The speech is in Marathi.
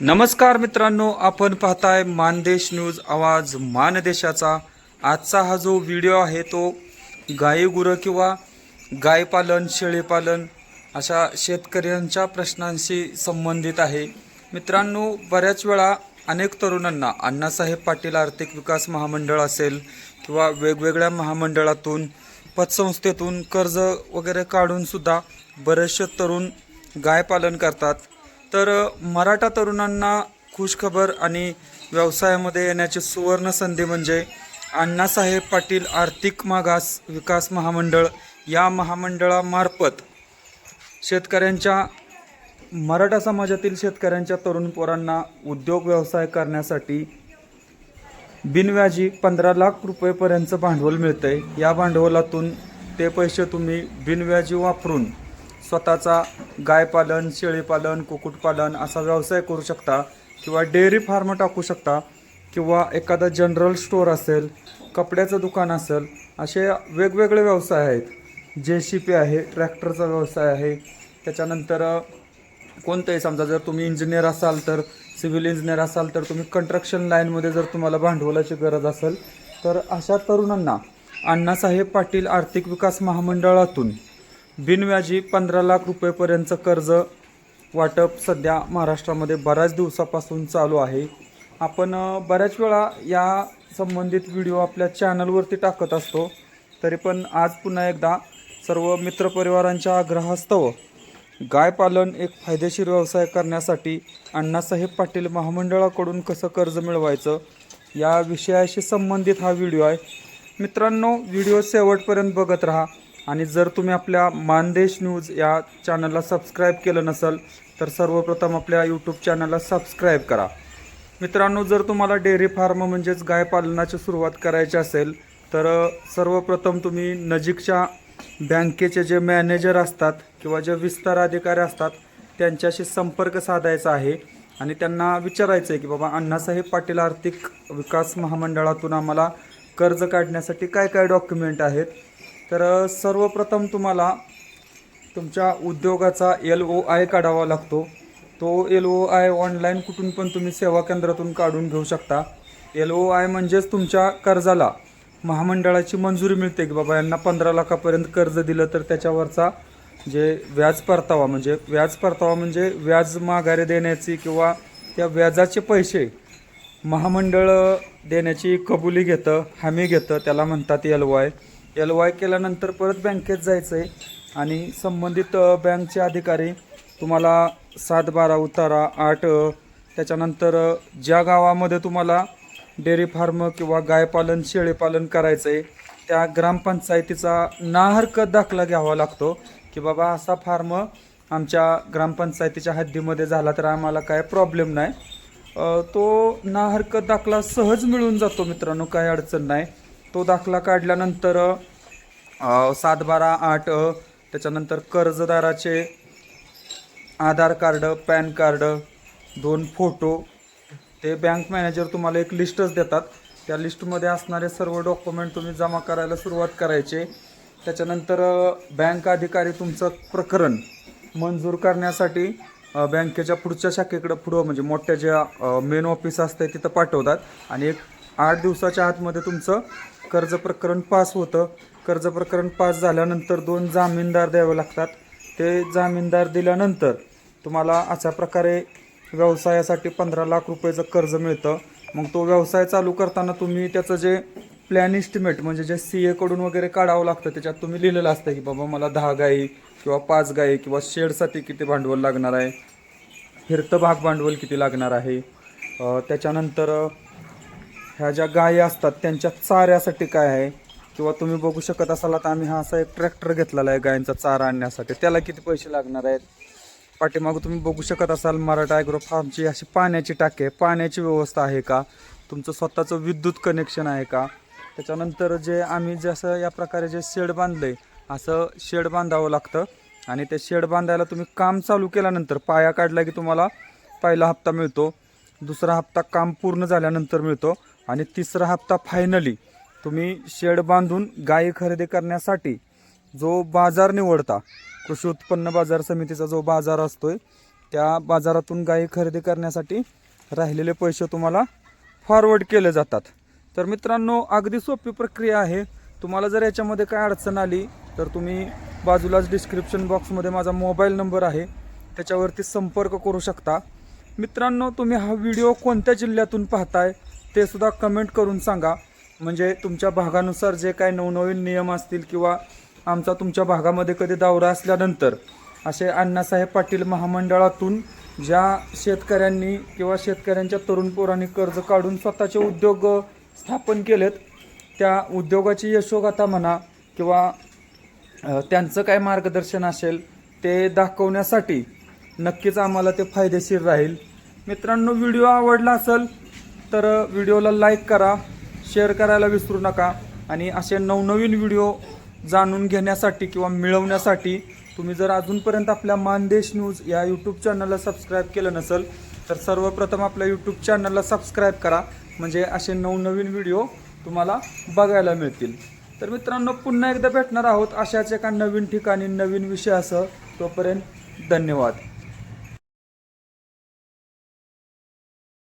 नमस्कार मित्रांनो आपण पाहताय मानदेश न्यूज आवाज मानदेशाचा. आजचा हा जो व्हिडिओ आहे तो गाई गुरं किंवा गायपालन शेळीपालन अशा शेतकऱ्यांच्या प्रश्नांशी संबंधित आहे. मित्रांनो बऱ्याच वेळा अनेक तरुणांना अण्णासाहेब पाटील आर्थिक विकास महामंडळ असेल किंवा वेगवेगळ्या महामंडळातून पतसंस्थेतून कर्ज वगैरे काढूनसुद्धा बरेचसे तरुण गायपालन करतात. तर मराठा तरुणांना खुशखबर आणि व्यवसायामध्ये येण्याची सुवर्ण संधी म्हणजे अण्णासाहेब पाटील आर्थिक मागास विकास महामंडळ या महामंडळामार्फत शेतकऱ्यांच्या मराठा समाजातील शेतकऱ्यांच्या तरुण पोरांना उद्योग व्यवसाय करण्यासाठी बिनव्याजी पंधरा लाख रुपयेपर्यंत भांडवल मिळतंय. या भांडवलातून ते पैसे तुम्ही बिनव्याजी वापरून स्वतःचा गायपालन शेळीपालन कुक्कुटपालन असा व्यवसाय करू शकता किंवा डेअरी फार्म टाकू शकता किंवा एखादा जनरल स्टोअर असेल कपड्याचं दुकान असेल असे वेगवेगळे व्यवसाय आहेत. जे सी पी आहे ट्रॅक्टरचा व्यवसाय आहे. त्याच्यानंतर कोणतंही समजा जर तुम्ही इंजिनियर असाल तर सिव्हिल इंजिनियर असाल तर तुम्ही कंस्ट्रक्शन लाईनमध्ये जर तुम्हाला भांडवलाची गरज असेल तर अशा तरुणांना अण्णासाहेब पाटील आर्थिक विकास महामंडळातून बिनव्याजी पंधरा लाख रुपयेपर्यंतचं कर्ज वाटप सध्या महाराष्ट्रामध्ये बऱ्याच दिवसापासून चालू आहे. आपण बऱ्याच वेळा या संबंधित व्हिडिओ आपल्या चॅनलवरती टाकत असतो. तरी पण आज पुन्हा एकदा सर्व मित्रपरिवारांच्या आग्रहास्तव गाय पालन एक फायदेशीर व्यवसाय करण्यासाठी अण्णासाहेब पाटील महामंडळाकडून कसं कर्ज मिळवायचं या विषयाशी संबंधित हा व्हिडिओ आहे. मित्रांनो व्हिडिओ शेवटपर्यंत बघत राहा. आणि जर तुम्ही आपल्या मानदेश न्यूज या चॅनलला सबस्क्राईब केलं नसेल तर सर्वप्रथम आपल्या यूट्यूब चॅनलला सबस्क्राईब करा. मित्रांनो जर तुम्हाला डेअरी फार्म म्हणजेच गाय पालनाची सुरुवात करायची असेल तर सर्वप्रथम तुम्ही नजीकच्या बँकेचे जे मॅनेजर असतात किंवा जे विस्तार अधिकारी असतात त्यांच्याशी संपर्क साधायचा आहे. आणि त्यांना विचारायचं आहे की बाबा अण्णासाहेब पाटील आर्थिक विकास महामंडळातून आम्हाला कर्ज काढण्यासाठी काय काय डॉक्युमेंट आहेत? तर सर्वप्रथम तुम्हाला तुमच्या उद्योगाचा एल ओ आय काढावा लागतो. तो एल ओ आय ऑनलाईन कुठून पण तुम्ही सेवा केंद्रातून काढून घेऊ शकता. एल ओ आय म्हणजेच तुमच्या कर्जाला महामंडळाची मंजुरी मिळते की बाबा यांना पंधरा लाखापर्यंत कर्ज दिलं तर त्याच्यावरचा जे व्याज परतावा म्हणजे व्याज परतावा म्हणजे व्याज माघारी देण्याची किंवा त्या व्याजाचे पैसे महामंडळ देण्याची कबुली घेतं हमी घेतं त्याला म्हणतात L O I. L Y केल्यानंतर परत बँकेत जायचं आहे आणि संबंधित बँकचे अधिकारी तुम्हाला सात बारा उतारा आठ त्याच्यानंतर ज्या गावामध्ये तुम्हाला डेअरी फार्म किंवा गायपालन शेळीपालन करायचं आहे त्या ग्रामपंचायतीचा ना हरकत दाखला घ्यावा लागतो की बाबा असा फार्म आमच्या ग्रामपंचायतीच्या हद्दीमध्ये झाला तर आम्हाला काय प्रॉब्लेम नाही. तो ना हरकत दाखला सहज मिळून जातो मित्रांनो काही अडचण नाही. तो दाखला काढल्यानंतर सात बारा आठ त्याच्यानंतर कर्जदाराचे आधार कार्ड पॅन कार्ड दोन फोटो ते बँक मॅनेजर तुम्हाला एक लिस्टच देतात. त्या लिस्टमध्ये असणारे सर्व डॉक्युमेंट तुम्ही जमा करायला सुरुवात करायचे. त्याच्यानंतर बँक अधिकारी तुमचं प्रकरण मंजूर करण्यासाठी बँकेच्या पुढच्या शाखेकडं पुढं म्हणजे मोठ्या ज्या मेन ऑफिस असतं तिथं पाठवतात. आणि एक आठ दिवसाच्या आतमध्ये तुमचं कर्ज प्रकरण पास होतं. कर्ज प्रकरण पास झाल्यानंतर दोन जामीनदार द्यावे लागतात. ते जामीनदार दिल्यानंतर तुम्हाला अशा प्रकारे व्यवसायासाठी पंधरा लाख रुपयाचं कर्ज मिळतं. मग तो व्यवसाय चालू करताना तुम्ही त्याचं जे प्लॅन इस्टिमेट म्हणजे जे सी एकडून वगैरे काढावं लागतं त्याच्यात तुम्ही लिहिलेलं असतं की बाबा मला दहा गाई किंवा पाच गाई किंवा शेडसाठी किती भांडवल लागणार आहे? हिरतं भाग भांडवल किती लागणार आहे? त्याच्यानंतर ह्या ज्या गायी असतात त्यांच्या चाऱ्यासाठी काय आहे? किंवा तुम्ही बघू शकत असाल तर आम्ही हा असा एक ट्रॅक्टर घेतलेला आहे गायींचा चारा आणण्यासाठी. त्याला किती पैसे लागणार आहेत? पाठीमागं तुम्ही बघू शकत असाल मराठा ॲग्रो फार्मची अशी पाण्याची टाकी आहे. पाण्याची व्यवस्था आहे का? तुमचं स्वतःचं विद्युत कनेक्शन आहे का? त्याच्यानंतर जे आम्ही जसं या प्रकारे जे शेड बांधलंय असं शेड बांधावं लागतं. आणि ते शेड बांधायला तुम्ही काम चालू केल्यानंतर पाया काढला की तुम्हाला पहिला हप्ता मिळतो. दुसरा हप्ता काम पूर्ण झाल्यानंतर मिळतो. आणि तिसरा हप्ता फायनली तुम्ही शेड बांधून गायी खरेदी करण्यासाठी जो बाजार निवडता कृषी उत्पन्न बाजार समितीचा जो बाजार असतोय त्या बाजारातून गायी खरेदी करण्यासाठी राहिलेले पैसे तुम्हाला फॉरवर्ड केले जातात. तर मित्रांनो अगदी सोपी प्रक्रिया आहे. तुम्हाला जर याच्यामध्ये काय अडचण आली तर तुम्ही बाजूलाच डिस्क्रिप्शन बॉक्समध्ये माझा मोबाईल नंबर आहे. त्याच्यावरती संपर्क करू शकता. मित्रांनो तुम्ही हा व्हिडिओ कोणत्या जिल्ह्यातून पाहताय? ते सुद्धा कमेंट करून सांगा. म्हणजे तुमच्या भागानुसार जे काय नवनवीन नियम असतील किंवा आमचा तुमच्या भागामध्ये कधी दौरा असल्यानंतर असे अण्णासाहेब पाटील महामंडळातून ज्या शेतकऱ्यांनी किंवा शेतकऱ्यांच्या तरुण पोरांनी कर्ज काढून स्वतःचे उद्योग स्थापन केलेत त्या उद्योगाची यशोगाथा म्हणा किंवा त्यांचं काय मार्गदर्शन असेल ते दाखवण्यासाठी नक्कीच आम्हाला ते फायदेशीर राहील. मित्रांनो व्हिडिओ आवडला असेल तर व्हिडिओला लाईक करा शेअर करायला विसरू नका आणि असे नवनवीन व्हिडिओ जाणून घेण्यासाठी किंवा मिळवण्यासाठी तुम्ही जर अजूनपर्यंत आपल्या मानदेश न्यूज या यूट्यूब चॅनलला सबस्क्राईब केलं नसेल तर सर्वप्रथम आपल्या यूट्यूब चॅनलला सबस्क्राईब करा. म्हणजे असे नवनवीन व्हिडिओ तुम्हाला बघायला मिळतील. तर मित्रांनो पुन्हा एकदा भेटणार आहोत अशाच एका नवीन ठिकाणी नवीन विषयासह. तोपर्यंत धन्यवाद.